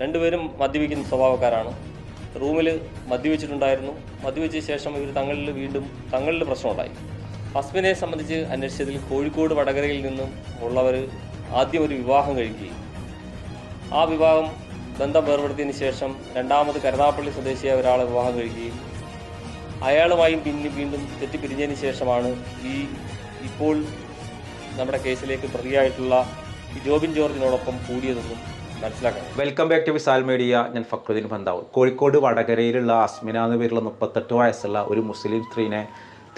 രണ്ടുപേരും മദ്യപിക്കുന്ന സ്വഭാവക്കാരാണ്. റൂമിൽ മദ്യപിച്ചിട്ടുണ്ടായിരുന്നു. മദ്യപിച്ച ശേഷം ഇവർ തങ്ങളിൽ വീണ്ടും തങ്ങളിൽ പ്രശ്നമുണ്ടായി. ഹസ്ബിനെ സംബന്ധിച്ച് അന്വേഷിച്ചതിൽ കോഴിക്കോട് വടകരയിൽ നിന്നും ഉള്ളവർ ആദ്യം ഒരു വിവാഹം കഴിക്കുകയും. ആ വിവാഹം ബന്ധം വേർപെടുത്തിയതിന് ശേഷം രണ്ടാമത് കരുതാപ്പള്ളി സ്വദേശിയായ ഒരാളെ വിവാഹം കഴിക്കുകയും. അയാളുമായും പിന്നെ വീണ്ടും തെറ്റിപ്പിരിഞ്ഞതിന് ശേഷമാണ് ഈ ഇപ്പോൾ നമ്മുടെ കേസിലേക്ക് പ്രതിയായിട്ടുള്ള ജോബിൻ ജോർജിനോടൊപ്പം കൂടിയതെന്നും മനസ്സിലാക്കണം welcome back to Visal media ഞാൻ ഫക്രുദ്ദീൻ ഭന്താവ്. കോഴിക്കോട് വടകരയിലുള്ള അസ്മിന എന്ന പേരുള്ള മുപ്പത്തെട്ട് വയസ്സുള്ള ഒരു മുസ്ലിം സ്ത്രീനെ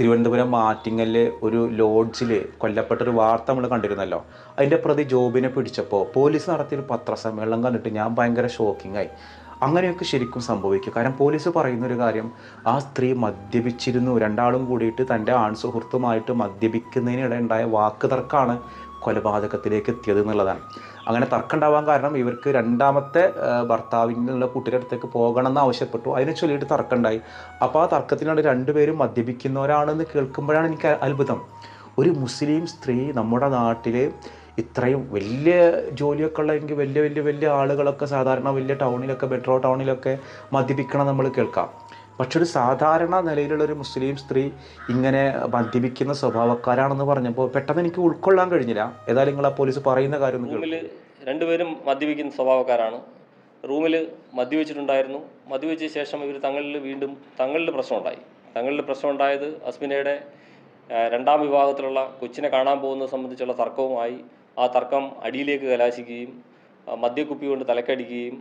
തിരുവനന്തപുരം മാറ്റിങ്ങലിൽ ഒരു ലോഡ്ജിൽ കൊല്ലപ്പെട്ട ഒരു വാർത്ത നമ്മൾ കണ്ടിരുന്നല്ലോ. അതിന്റെ പ്രതി ജോബിനെ പിടിച്ചപ്പോൾ പോലീസ് നടത്തിയൊരു പത്രസമ്മേളനം കണ്ടിട്ട് ഞാൻ ഭയങ്കര ഷോക്കിംഗ് ആയി. അങ്ങനെയൊക്കെ ശരിക്കും സംഭവിക്കും. കാരണം പോലീസ് പറയുന്ന ഒരു കാര്യം ആ സ്ത്രീ മദ്യപിച്ചിരുന്നു. രണ്ടാളും കൂടിയിട്ട് തന്റെ ആൺ സുഹൃത്തുമായിട്ട് മദ്യപിക്കുന്നതിനിടെ ഉണ്ടായ വാക്ക് തർക്കമാണ് കൊലപാതകത്തിലേക്ക് എത്തിയത് എന്നുള്ളതാണ് അങ്ങനെ തർക്കം ഉണ്ടാവാൻ കാരണം ഇവർക്ക് രണ്ടാമത്തെ ഭർത്താവിനുള്ള കുട്ടിയുടെ അടുത്തേക്ക് പോകണം എന്ന് ആവശ്യപ്പെട്ടു. അതിനെ ചൊല്ലിയിട്ട് തർക്കം ഉണ്ടായി അപ്പോൾ ആ തർക്കത്തിനാണ് രണ്ടുപേരും മദ്യപിക്കുന്നവരാണെന്ന് കേൾക്കുമ്പോഴാണ് എനിക്ക് അത്ഭുതം. ഒരു മുസ്ലിം സ്ത്രീ നമ്മുടെ നാട്ടിൽ ഇത്രയും വലിയ ജോലിയൊക്കെ ഉള്ളതെങ്കിൽ വലിയ വലിയ വലിയ ആളുകളൊക്കെ സാധാരണ വലിയ ടൗണിലൊക്കെ മെട്രോ ടൗണിലൊക്കെ മദ്യപിക്കണം നമ്മൾ കേൾക്കാം. പക്ഷെ ഒരു സാധാരണ നിലയിലുള്ള ഒരു മുസ്ലിം സ്ത്രീ ഇങ്ങനെ മദ്യപിക്കുന്ന സ്വഭാവക്കാരാണെന്ന് പറഞ്ഞപ്പോൾ പെട്ടെന്ന് എനിക്ക് ഉൾക്കൊള്ളാൻ കഴിഞ്ഞില്ല. ഏതായാലും നിങ്ങൾ ആ പോലീസ് പറയുന്ന കാര്യം. റൂമിൽ രണ്ടുപേരും മദ്യപിക്കുന്ന സ്വഭാവക്കാരാണ്. റൂമിൽ മദ്യപിച്ചിട്ടുണ്ടായിരുന്നു. മദ്യപിച്ച ശേഷം ഇവർ തങ്ങളിൽ വീണ്ടും തങ്ങളിൽ പ്രശ്നമുണ്ടായി. തങ്ങളിൽ പ്രശ്നമുണ്ടായത് അസ്മിനയുടെ രണ്ടാം വിഭാഗത്തിലുള്ള കൊച്ചിനെ കാണാൻ പോകുന്നത് സംബന്ധിച്ചുള്ള തർക്കവുമായി ആ തർക്കം അടിയിലേക്ക് കലാശിക്കുകയും മദ്യക്കുപ്പി കൊണ്ട് തലക്കടിക്കുകയും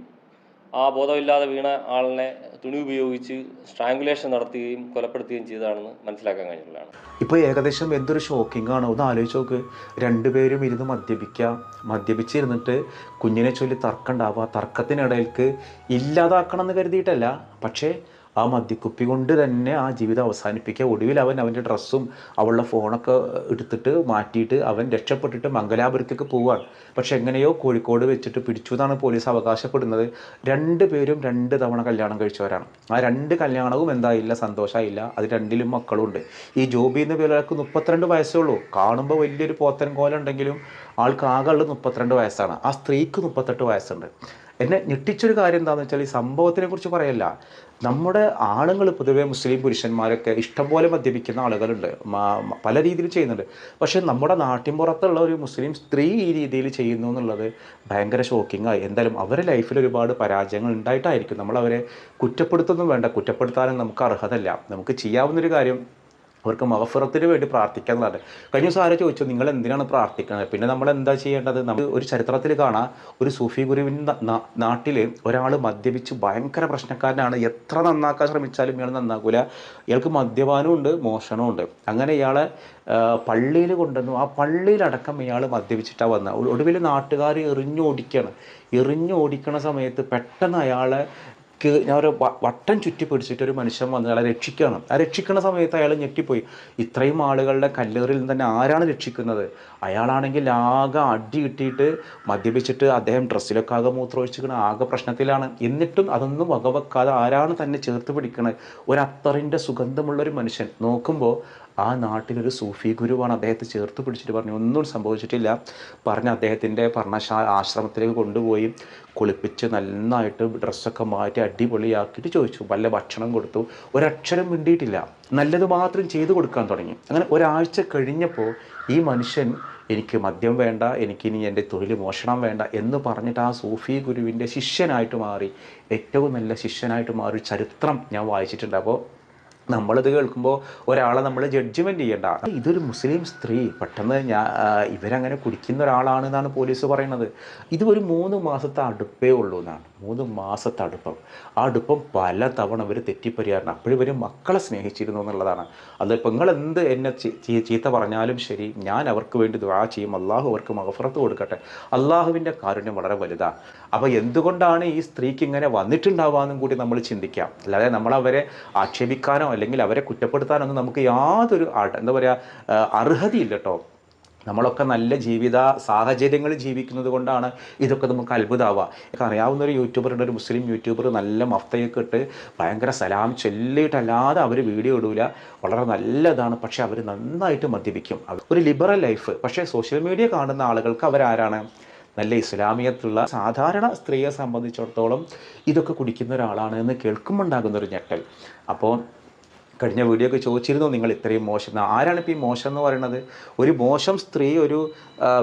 ആ ബോധമില്ലാതെ വീണ ആളിനെ തുണി ഉപയോഗിച്ച് സ്ട്രാങ്കുലേഷൻ നടത്തുകയും കൊലപ്പെടുത്തുകയും ചെയ്തതാണെന്ന് മനസ്സിലാക്കാൻ കഴിഞ്ഞിട്ടുള്ളതാണ്. ഇപ്പോൾ ഏകദേശം എന്തൊരു ഷോക്കിംഗ് ആണ്? ഒന്ന് ആലോചിച്ച് നോക്ക്. രണ്ടുപേരും ഇരുന്ന് മദ്യപിക്കുക മദ്യപിച്ചിരുന്നിട്ട് കുഞ്ഞിനെ ചൊല്ലി തർക്കം ഉണ്ടാവുക തർക്കത്തിനിടയിൽക്ക് ഇല്ലാതാക്കണം എന്ന് കരുതിയിട്ടല്ല. പക്ഷേ ആ മദ്യക്കുപ്പി കൊണ്ട് തന്നെ ആ ജീവിതം അവസാനിപ്പിക്കുക. ഒടുവിൽ അവൻ അവന്റെ ഡ്രസ്സും അവളുടെ ഫോണൊക്കെ എടുത്തിട്ട് മാറ്റിയിട്ട് അവൻ രക്ഷപ്പെട്ടിട്ട് മംഗലാപുരത്തേക്ക് പോവുകയാണ്. പക്ഷെ എങ്ങനെയോ കോഴിക്കോട് വെച്ചിട്ട് പിടിച്ചു എന്നാണ് പോലീസ് അവകാശപ്പെടുന്നത്. രണ്ട് പേരും രണ്ട് തവണ കല്യാണം കഴിച്ചവരാണ്. ആ രണ്ട് കല്യാണവും എന്തായില്ല സന്തോഷമായില്ല അത് രണ്ടിലും മക്കളും ഉണ്ട് ഈ ജോബി എന്ന പേരൊക്കെ മുപ്പത്തിരണ്ട് വയസ്സേ ഉള്ളൂ. കാണുമ്പോൾ വലിയൊരു പോത്തൻ കോലുണ്ടെങ്കിലും ആൾക്ക് ആകെ മുപ്പത്തിരണ്ട് വയസ്സാണ്. ആ സ്ത്രീക്ക് മുപ്പത്തെട്ട് വയസ്സുണ്ട്. എന്നെ ഞെട്ടിച്ചൊരു കാര്യം എന്താണെന്ന് വെച്ചാൽ ഈ സംഭവത്തിനെ കുറിച്ച് പറയല്ല. നമ്മുടെ ആണുങ്ങൾ പൊതുവേ മുസ്ലിം പുരുഷന്മാരൊക്കെ ഇഷ്ടംപോലെ മദ്യപിക്കുന്ന ആളുകളുണ്ട്. പല രീതിയിൽ ചെയ്യുന്നുണ്ട്. പക്ഷേ നമ്മുടെ നാട്ടിൻപുറത്തുള്ള ഒരു മുസ്ലിം സ്ത്രീ ഈ രീതിയിൽ ചെയ്യുന്നു എന്നുള്ളത് ഭയങ്കര ഷോക്കിംഗ് ആയി എന്തായാലും അവരുടെ ലൈഫിൽ ഒരുപാട് പരാജയങ്ങൾ ഉണ്ടായിട്ടായിരിക്കും. നമ്മൾ അവരെ കുറ്റപ്പെടുത്തൊന്നും വേണ്ട. കുറ്റപ്പെടുത്താനും നമുക്ക് അർഹതല്ല. നമുക്ക് ചെയ്യാവുന്നൊരു കാര്യം അവർക്ക് മഹഫുറത്തിന് വേണ്ടി പ്രാർത്ഥിക്കുക എന്നുള്ളത് കഴിഞ്ഞ ദിവസം ആരോ ചോദിച്ചു നിങ്ങൾ എന്തിനാണ് പ്രാർത്ഥിക്കുന്നത് പിന്നെ നമ്മൾ എന്താ ചെയ്യേണ്ടത്? നമ്മൾ ഒരു ചരിത്രത്തിൽ കാണാം ഒരു സൂഫി ഗുരുവിന്റെ നാട്ടിൽ ഒരാൾ മദ്യപിച്ച് ഭയങ്കര പ്രശ്നക്കാരനാണ്. എത്ര നന്നാക്കാൻ ശ്രമിച്ചാലും ഇയാൾ നന്നാക്കൂല. ഇയാൾക്ക് മദ്യപാനവും ഉണ്ട് മോഷണവും ഉണ്ട്. അങ്ങനെ ഇയാളെ പള്ളിയിൽ കൊണ്ടുവന്നു. ആ പള്ളിയിലടക്കം ഇയാൾ മദ്യപിച്ചിട്ടാണ് വന്നത്. ഒടുവിൽ നാട്ടുകാർ എറിഞ്ഞോടിക്കുകയാണ് എറിഞ്ഞോടിക്കണ സമയത്ത് പെട്ടെന്ന് അയാളെ ക്ക് ഞാൻ ഒരു വട്ടം ചുറ്റി പിടിച്ചിട്ട് ഒരു മനുഷ്യൻ വന്ന് അയാളെ രക്ഷിക്കുകയാണ്. ആ രക്ഷിക്കുന്ന സമയത്ത് അയാൾ ഞെട്ടിപ്പോയി. ഇത്രയും ആളുകളുടെ കല്ലേറിൽ നിന്ന് തന്നെ ആരാണ് രക്ഷിക്കുന്നത്? അയാളാണെങ്കിൽ ആകെ അടി കിട്ടിയിട്ട് മദ്യപിച്ചിട്ട് അദ്ദേഹം ഡ്രസ്സിലൊക്കെ ആകെ മൂത്രമൊഴിച്ചിരിക്കണ ആകെ പ്രശ്നത്തിലാണ്. എന്നിട്ടും അതൊന്നും വകവെക്കാതെ ആരാണ് തന്നെ ചേർത്ത് പിടിക്കണത് ഒരു സുഗന്ധമുള്ളൊരു മനുഷ്യൻ. നോക്കുമ്പോൾ ആ നാട്ടിലൊരു സൂഫി ഗുരുവാണ് അദ്ദേഹത്തെ ചേർത്ത് പിടിച്ചിട്ട് പറഞ്ഞു ഒന്നും സംഭവിച്ചിട്ടില്ല. പറഞ്ഞ് അദ്ദേഹത്തിന്റെ പർണശാ ആശ്രമത്തിലേക്ക് കൊണ്ടുപോയി കുളിപ്പിച്ച് നന്നായിട്ട് ഡ്രസ്സൊക്കെ മാറ്റി അടിപൊളിയാക്കിയിട്ട് ചോദിച്ചു വല്ല ഭക്ഷണം കൊടുത്തു? ഒരക്ഷരം മിണ്ടിയിട്ടില്ല. നല്ലത് മാത്രം ചെയ്തു കൊടുക്കാൻ തുടങ്ങി. അങ്ങനെ ഒരാഴ്ച കഴിഞ്ഞപ്പോൾ ഈ മനുഷ്യൻ എനിക്ക് മദ്യം വേണ്ട എനിക്കിനി എന്റെ തൊഴിൽ മോഷണം വേണ്ട എന്ന് പറഞ്ഞിട്ട് ആ സൂഫി ഗുരുവിന്റെ ശിഷ്യനായിട്ട് മാറി. ഏറ്റവും നല്ല ശിഷ്യനായിട്ട് മാറി ചരിത്രം ഞാൻ വായിച്ചിട്ടുണ്ട്. അപ്പോൾ നമ്മളിത് കേൾക്കുമ്പോൾ ഒരാളെ നമ്മൾ ജഡ്ജ്മെന്റ് ചെയ്യേണ്ട. ഇതൊരു മുസ്ലിം സ്ത്രീ പെട്ടെന്ന് ഞാൻ ഇവരങ്ങനെ കുടിക്കുന്ന ഒരാളാണ് എന്നാണ് പോലീസ് പറയുന്നത് ഇത് ഒരു മൂന്ന് മാസത്തെ അടുപ്പേ ഉള്ളൂ എന്നാണ്. മൂന്ന് മാസത്തെ അടുപ്പം. ആ അടുപ്പം പല തവണ ഇവർ അപ്പോഴും അപ്പോഴിവർ മക്കളെ സ്നേഹിച്ചിരുന്നു എന്നുള്ളതാണ്. അതിപ്പോൾ നിങ്ങൾ എന്ത് എന്നെ ചീത്ത പറഞ്ഞാലും ശരി ഞാൻ അവർക്ക് വേണ്ടി ദുആ ചെയ്യും അള്ളാഹു അവർക്ക് മഹഫറത്ത് കൊടുക്കട്ടെ. അള്ളാഹുവിന്റെ കാരുണ്യം വളരെ വലുതാണ് അപ്പോൾ എന്തുകൊണ്ടാണ് ഈ സ്ത്രീക്ക് ഇങ്ങനെ വന്നിട്ടുണ്ടാവാന്നും കൂടി നമ്മൾ ചിന്തിക്കാം. അല്ലാതെ നമ്മളവരെ ആക്ഷേപിക്കാനോ അല്ലെങ്കിൽ അവരെ കുറ്റപ്പെടുത്താനൊന്നും നമുക്ക് യാതൊരു ആട്ട- എന്താ പറയുക അർഹതയില്ല കേട്ടോ നമ്മളൊക്കെ നല്ല ജീവിത സാഹചര്യങ്ങളിൽ ജീവിക്കുന്നത് കൊണ്ടാണ് ഇതൊക്കെ നമുക്ക് അത്ഭുതമാവുക എനിക്ക് അറിയാവുന്ന ഒരു യൂട്യൂബറുണ്ട് ഒരു മുസ്ലിം യൂട്യൂബർ നല്ല മഫ്തയൊക്കെ ഇട്ട് ഭയങ്കര സലാം ചൊല്ലിയിട്ടല്ലാതെ അവർ വീഡിയോ ഇടൂല. വളരെ നല്ലതാണ് പക്ഷേ അവർ നന്നായിട്ട് മദ്യപിക്കും. ഒരു ലിബറൽ ലൈഫ് പക്ഷേ സോഷ്യൽ മീഡിയ കാണുന്ന ആളുകൾക്ക് അവരാരാണ്? നല്ല ഇസ്ലാമിയത്തുള്ള സാധാരണ സ്ത്രീയെ സംബന്ധിച്ചിടത്തോളം ഇതൊക്കെ കുടിക്കുന്ന ഒരാളാണ് എന്ന് കേൾക്കുമ്പോണ്ടാകുന്ന ഒരു ഞെട്ടൽ. അപ്പോൾ കഴിഞ്ഞ വീഡിയോ ഒക്കെ ചോദിച്ചിരുന്നു നിങ്ങൾ ഇത്രയും മോശം. ആരാണ് ഇപ്പോൾ ഈ മോശം എന്ന് പറയുന്നത് ഒരു മോശം സ്ത്രീ ഒരു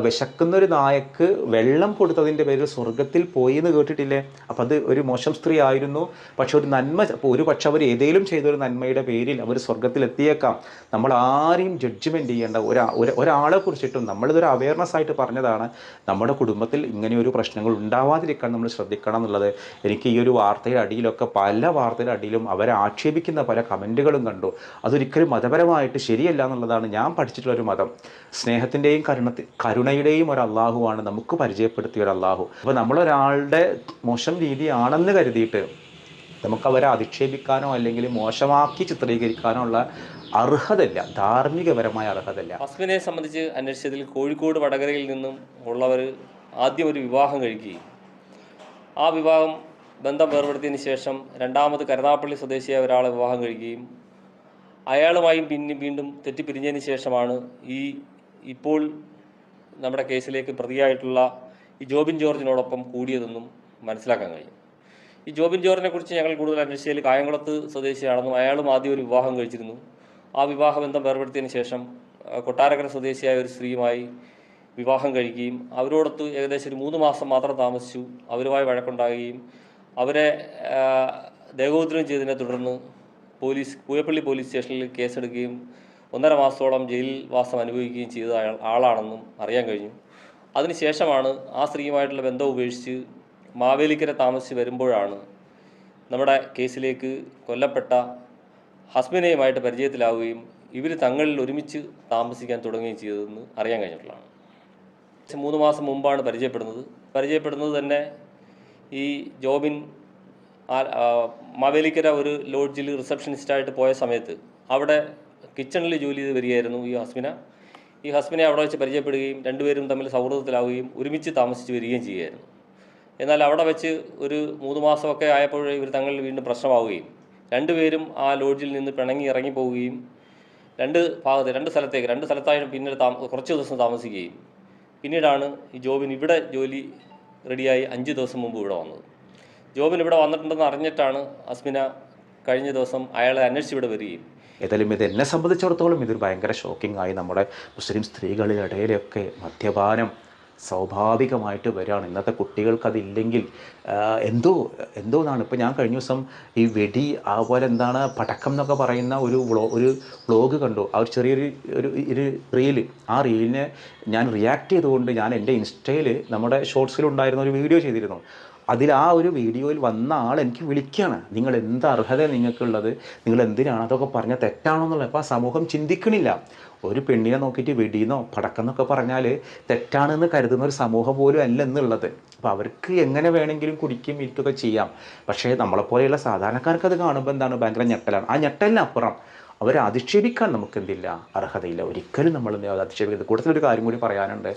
വിശക്കുന്ന ഒരു നായക്ക് വെള്ളം കൊടുത്തതിന്റെ പേരിൽ സ്വർഗത്തിൽ പോയി എന്ന് കേട്ടിട്ടില്ലേ? അപ്പം അത് ഒരു മോശം സ്ത്രീ ആയിരുന്നു. പക്ഷെ ഒരു നന്മ ഒരു പക്ഷെ അവർ ഏതെങ്കിലും ചെയ്തൊരു നന്മയുടെ പേരിൽ അവർ സ്വർഗത്തിൽ എത്തിയേക്കാം. നമ്മൾ ആരെയും ജഡ്ജ്മെന്റ് ചെയ്യേണ്ട ഒരു- ഒരാളെ കുറിച്ചിട്ടും നമ്മളിതൊരു അവയർനെസ് ആയിട്ട് പറഞ്ഞതാണ്. നമ്മുടെ കുടുംബത്തിൽ ഇങ്ങനെയൊരു പ്രശ്നങ്ങൾ ഉണ്ടാവാതിരിക്കാൻ നമ്മൾ ശ്രദ്ധിക്കണം എന്നുള്ളത്. എനിക്ക് ഈ ഒരു വാർത്തയുടെ അടിയിലൊക്കെ പല വാർത്തയുടെ അടിയിലും അവരെ ആക്ഷേപിക്കുന്ന പല കമന്റുകളും കണ്ടു. അതൊരിക്കലും മതപരമായിട്ട് ശരിയല്ല എന്നുള്ളതാണ് ഞാൻ പഠിച്ചിട്ടുള്ള ഒരു മതം. സ്നേഹത്തിന്റെയും കരുണത്തി കരുണയുടെയും ഒരു അള്ളാഹുവാണ് നമുക്ക് പരിചയപ്പെടുത്തിയ ഒരു അള്ളാഹു. അപ്പോൾ നമ്മളൊരാളുടെ മോശം രീതിയാണെന്ന് കരുതിയിട്ട് നമുക്ക് അവരെ അധിക്ഷേപിക്കാനോ അല്ലെങ്കിൽ മോശമാക്കി ചിത്രീകരിക്കാനോ ഉള്ള അർഹതല്ല ധാർമ്മികപരമായ അർഹതല്ല അസ്മിനെ സംബന്ധിച്ച് അന്വേഷിച്ചതിൽ കോഴിക്കോട് വടകരയിൽ നിന്നും ഉള്ളവർ ആദ്യം ഒരു വിവാഹം കഴിക്കുകയും. ആ വിവാഹം ബന്ധം വേർപെടുത്തിയതിന് ശേഷം രണ്ടാമത് കരുനാപ്പള്ളി സ്വദേശിയായ ഒരാളെ വിവാഹം കഴിക്കുകയും അയാളുമായും പിന്നെ വീണ്ടും തെറ്റിപ്പിരിഞ്ഞതിന് ശേഷമാണ് ഈ ഇപ്പോൾ നമ്മുടെ കേസിലേക്ക് പ്രതിയായിട്ടുള്ള ഈ ജോബിൻ ജോർജിനോടൊപ്പം കൂടിയതെന്നും മനസ്സിലാക്കാൻ കഴിയും. ഈ ജോബിൻ ജോർജിനെ കുറിച്ച് ഞങ്ങൾ കൂടുതൽ അന്വേഷിച്ചതിൽ കായംകുളത്ത് സ്വദേശിയാണെന്നും അയാളും ആദ്യം ഒരു വിവാഹം കഴിച്ചിരുന്നു. ആ വിവാഹ ബന്ധം വേർപെടുത്തിയതിന് ശേഷം കൊട്ടാരക്കര സ്വദേശിയായ ഒരു സ്ത്രീയുമായി വിവാഹം കഴിക്കുകയും അവരോടൊത്ത് ഏകദേശം ഒരു മൂന്ന് മാസം മാത്രം താമസിച്ചു. അവരുമായി വഴക്കുണ്ടാകുകയും അവരെ ദേഹോദ്രം ചെയ്തതിനെ തുടർന്ന് പോലീസ് പൂയപ്പള്ളി പോലീസ് സ്റ്റേഷനിൽ കേസെടുക്കുകയും ഒന്നര മാസത്തോളം ജയിൽ വാസം അനുഭവിക്കുകയും ചെയ്ത ആളാണെന്നും അറിയാൻ കഴിഞ്ഞു. അതിനുശേഷമാണ് ആ സ്ത്രീയുമായിട്ടുള്ള ബന്ധം ഉപേക്ഷിച്ച് മാവേലിക്കര താമസിച്ച് വരുമ്പോഴാണ് നമ്മുടെ കേസിലേക്ക് കൊല്ലപ്പെട്ട ഹസ്ബിനെയുമായിട്ട് പരിചയത്തിലാവുകയും ഇവർ തങ്ങളിൽ ഒരുമിച്ച് താമസിക്കാൻ തുടങ്ങുകയും ചെയ്തതെന്ന് അറിയാൻ കഴിഞ്ഞിട്ടുള്ളതാണ്. മൂന്ന് മാസം മുമ്പാണ് പരിചയപ്പെടുന്നത്. പരിചയപ്പെടുന്നത് തന്നെ ഈ ജോബിൻ മാവേലിക്കര ഒരു ലോഡ്ജിൽ റിസപ്ഷനിസ്റ്റായിട്ട് പോയ സമയത്ത് അവിടെ കിച്ചണിൽ ജോലി ചെയ്ത് വരികയായിരുന്നു ഈ ഹസ്ബിന ഈ ഹസ്ബിനെ അവിടെ വെച്ച് പരിചയപ്പെടുകയും രണ്ടുപേരും തമ്മിൽ സൗഹൃദത്തിലാവുകയും ഒരുമിച്ച് താമസിച്ച് വരികയും ചെയ്യുകയായിരുന്നു. എന്നാൽ അവിടെ വെച്ച് ഒരു മൂന്ന് മാസമൊക്കെ ആയപ്പോൾ ഇവർ തങ്ങളിൽ വീണ്ടും പ്രശ്നമാവുകയും രണ്ടുപേരും ആ ലോഡ്ജിൽ നിന്ന് പിണങ്ങി ഇറങ്ങിപ്പോവുകയും രണ്ട് ഭാഗത്ത് രണ്ട് സ്ഥലത്തേക്ക് രണ്ട് സ്ഥലത്തായിട്ട് പിന്നീട് താമ കുറച്ച് ദിവസം താമസിക്കുകയും. പിന്നീടാണ് ഈ ജോബിന് ഇവിടെ ജോലി റെഡിയായി അഞ്ച് ദിവസം മുമ്പ് ഇവിടെ വന്നത്. ജോബിന് ഇവിടെ വന്നിട്ടുണ്ടെന്ന് അറിഞ്ഞിട്ടാണ് അസ്മിന കഴിഞ്ഞ ദിവസം അയാളെ അന്വേഷിച്ച് ഇവിടെ വരികയും. ഏതായാലും ഇത് എന്നെ സംബന്ധിച്ചിടത്തോളം ഇതൊരു ഭയങ്കര ഷോക്കിംഗ് ആയി നമ്മുടെ മുസ്ലിം സ്ത്രീകളുടെ ഇടയിലൊക്കെ മദ്യപാനം സ്വാഭാവികമായിട്ട് വരികയാണ് ഇന്നത്തെ കുട്ടികൾക്കതില്ലെങ്കിൽ എന്തോ എന്തോ എന്നാണ് ഇപ്പോൾ ഞാൻ കഴിഞ്ഞ ദിവസം ഈ വെടി അതുപോലെ എന്താണ് പടക്കം എന്നൊക്കെ പറയുന്ന ഒരു വ്ളോ ഒരു വ്ളോഗ് കണ്ടു. ആ ഒരു ചെറിയൊരു ഒരു ഒരു റീൽ. ആ റീലിനെ ഞാൻ റിയാക്ട് ചെയ്തുകൊണ്ട് ഞാൻ എന്റെ ഇൻസ്റ്റയിൽ നമ്മുടെ ഷോർട്സിലുണ്ടായിരുന്ന ഒരു വീഡിയോ ചെയ്തിരുന്നു. അതിൽ ആ ഒരു വീഡിയോയിൽ വന്ന ആൾ എനിക്ക് വിളിക്കുകയാണ് നിങ്ങൾ എന്ത് അർഹത നിങ്ങൾക്കുള്ളത്? നിങ്ങൾ എന്തിനാണ് അതൊക്കെ പറഞ്ഞ തെറ്റാണോ എന്നുള്ളത് അപ്പോൾ സമൂഹം ചിന്തിക്കണില്ല. ഒരു പെണ്ണിനെ നോക്കിയിട്ട് വെടിയെന്നോ പടക്കെന്നൊക്കെ പറഞ്ഞാൽ തെറ്റാണെന്ന് കരുതുന്ന ഒരു സമൂഹം പോലും അല്ല എന്നുള്ളത്. അപ്പോൾ അവർക്ക് എങ്ങനെ വേണമെങ്കിലും കുടിക്കും ഇരിക്കുകയൊക്കെ ചെയ്യാം. പക്ഷേ നമ്മളെപ്പോലെയുള്ള സാധാരണക്കാർക്ക് അത് കാണുമ്പോൾ എന്താണ്? ഭയങ്കര ഞെട്ടലാണ്. ആ ഞെട്ടലിനപ്പുറം അവരെ അധിക്ഷേപിക്കാൻ നമുക്ക് എന്തില്ല അർഹതയില്ല. ഒരിക്കലും നമ്മൾ കൂടുതൽ ഒരു കാര്യം കൂടി പറയാനുണ്ട്.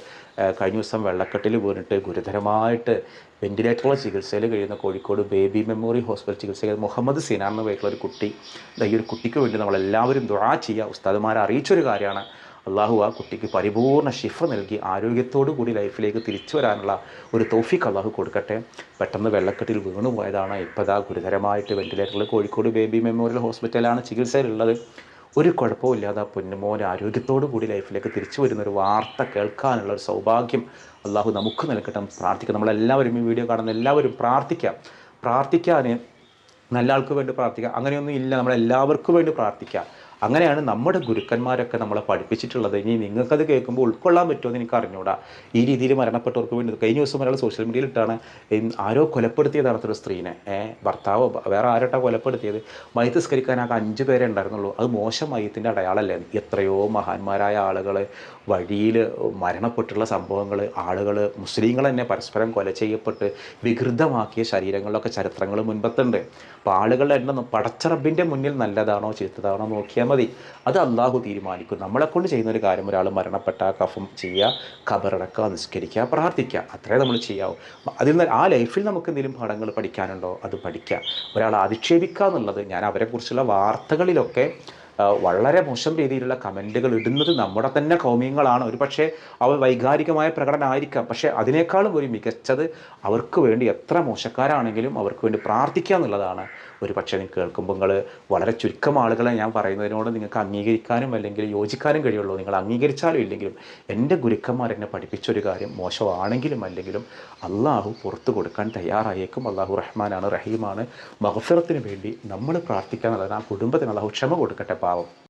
കഴിഞ്ഞ ദിവസം വെള്ളക്കെട്ടിൽ വീണിട്ട് ഗുരുതരമായിട്ട് വെന്റിലേറ്ററുള്ള ചികിത്സയിൽ കഴിയുന്ന കോഴിക്കോട് ബേബി മെമ്മോറിയൽ ഹോസ്പിറ്റൽ ചികിത്സ മുഹമ്മദ് സിനാൻ എന്ന പേരുള്ള ഒരു കുട്ടി. ഈ ഒരു കുട്ടിക്ക് വേണ്ടി നമ്മളെല്ലാവരും ദുആ ചെയ്യുക. ഉസ്താദുമാരെ അറിയിച്ചൊരു കാര്യമാണ്. അള്ളാഹു ആ കുട്ടിക്ക് പരിപൂർണ ശിഫ നൽകി ആരോഗ്യത്തോടു കൂടി ലൈഫിലേക്ക് തിരിച്ചു വരാനുള്ള ഒരു തോഫിക്ക് അള്ളാഹു കൊടുക്കട്ടെ. പെട്ടെന്ന് വെള്ളക്കെട്ടിൽ വീണു പോയതാണ് ഇപ്പോൾ ഗുരുതരമായിട്ട് വെന്റിലേറ്ററിൽ കോഴിക്കോട് ബേബി മെമ്മോറിയൽ ഹോസ്പിറ്റലാണ് ചികിത്സയിലുള്ളത്. ഒരു കുഴപ്പമില്ലാതെ ആ പൊന്നുമോൻ ആരോഗ്യത്തോടു കൂടി ലൈഫിലേക്ക് തിരിച്ചു വരുന്ന ഒരു വാർത്ത കേൾക്കാനുള്ള ഒരു സൗഭാഗ്യം അള്ളാഹു നമുക്ക് നൽകട്ടെ പ്രാർത്ഥിക്കാം. നമ്മളെല്ലാവരും ഈ വീഡിയോ കാണുന്ന എല്ലാവരും പ്രാർത്ഥിക്കാം. പ്രാർത്ഥിക്കാൻ നല്ല ആൾക്ക് വേണ്ടി പ്രാർത്ഥിക്കാം. അങ്ങനെയൊന്നും ഇല്ല. നമ്മളെല്ലാവർക്കും വേണ്ടി പ്രാർത്ഥിക്കാം. അങ്ങനെയാണ് നമ്മുടെ ഗുരുക്കന്മാരൊക്കെ നമ്മളെ പഠിപ്പിച്ചിട്ടുള്ളത്. ഇനി നിങ്ങൾക്കത് കേൾക്കുമ്പോൾ ഉൾക്കൊള്ളാൻ പറ്റുമോ എന്ന് എനിക്ക് അറിഞ്ഞൂടാ. ഈ രീതിയിൽ മരണപ്പെട്ടവർക്ക് വേണ്ടി കഴിഞ്ഞ ദിവസം ഒരാൾ സോഷ്യൽ മീഡിയയിൽ ഇട്ടാണ് ആരോ കൊലപ്പെടുത്തിയതാണ് ഒരു സ്ത്രീനെ. ഭർത്താവോ വേറെ ആരോട്ടാ കൊലപ്പെടുത്തിയത്? മയത്ത് അഞ്ച് പേരെ ഉണ്ടായിരുന്നുള്ളൂ. അത് മോശം മയത്തിന്റെ അടയാളല്ലേ? എത്രയോ മഹാന്മാരായ ആളുകൾ വഴിയിൽ മരണപ്പെട്ടുള്ള സംഭവങ്ങൾ ആളുകൾ മുസ്ലിങ്ങൾ തന്നെ പരസ്പരം കൊല ചെയ്യപ്പെട്ട് വികൃതമാക്കിയ ശരീരങ്ങളിലൊക്കെ ചരിത്രങ്ങൾ മുൻപത്തുണ്ട്. അപ്പോൾ ആളുകളുടെ എണ്ണം പടച്ചറബിന്റെ മുന്നിൽ നല്ലതാണോ ചീത്തതാണോ നോക്കിയാൽ മതി. അത് അള്ളാഹു തീരുമാനിക്കും. നമ്മളെക്കൊണ്ട് ചെയ്യുന്ന ഒരു കാര്യം ഒരാൾ മരണപ്പെട്ട കഫം ചെയ്യുക ഖബറടക്കുക നിസ്കരിക്കുക പ്രാർത്ഥിക്കുക. അത്രേ നമ്മൾ ചെയ്യാവൂ. അതിൽ നിന്ന് ആ ലൈഫിൽ നമുക്ക് എന്തെങ്കിലും പാഠങ്ങൾ പഠിക്കാനുണ്ടോ? അത് പഠിക്കുക. ഒരാളെ അധിക്ഷേപിക്കുക എന്നുള്ളത് ഞാൻ അവരെക്കുറിച്ചുള്ള വാർത്തകളിലൊക്കെ വളരെ മോശം രീതിയിലുള്ള കമന്റുകൾ ഇടുന്നത് നമ്മുടെ തന്നെ കൗമ്യങ്ങളാണ്. ഒരു പക്ഷേ അവർ വൈകാരികമായ പ്രകടനമായിരിക്കാം പക്ഷേ അതിനേക്കാളും ഒരു മികച്ചത് അവർക്ക് വേണ്ടി എത്ര മോശക്കാരാണെങ്കിലും അവർക്ക് വേണ്ടി പ്രാർത്ഥിക്കുക എന്നുള്ളതാണ്. ഒരു പക്ഷേ നിങ്ങൾ കേൾക്കുമ്പോൾ നിങ്ങൾ വളരെ ചുരുക്കം ആളുകളെ ഞാൻ പറയുന്നതിനോട് നിങ്ങൾക്ക് അംഗീകരിക്കാനും അല്ലെങ്കിൽ യോജിക്കാനും കഴിയുള്ളൂ. നിങ്ങൾ അംഗീകരിച്ചാലും ഇല്ലെങ്കിലും എന്റെ ഗുരുക്കന്മാർ എന്നെ പഠിപ്പിച്ചൊരു കാര്യം മോശമാണെങ്കിലും അല്ലെങ്കിലും അള്ളാഹു പുറത്തു കൊടുക്കാൻ തയ്യാറായേക്കും. അള്ളാഹു റഹ്മാനാണ് റഹീമാണ്. മഹഫിറത്തിന് വേണ്ടി നമ്മൾ എന്നുള്ളതാണ്. ആ കുടുംബത്തിന് അള്ളാഹു ക്ഷമ കൊടുക്കട്ടെ Tchau.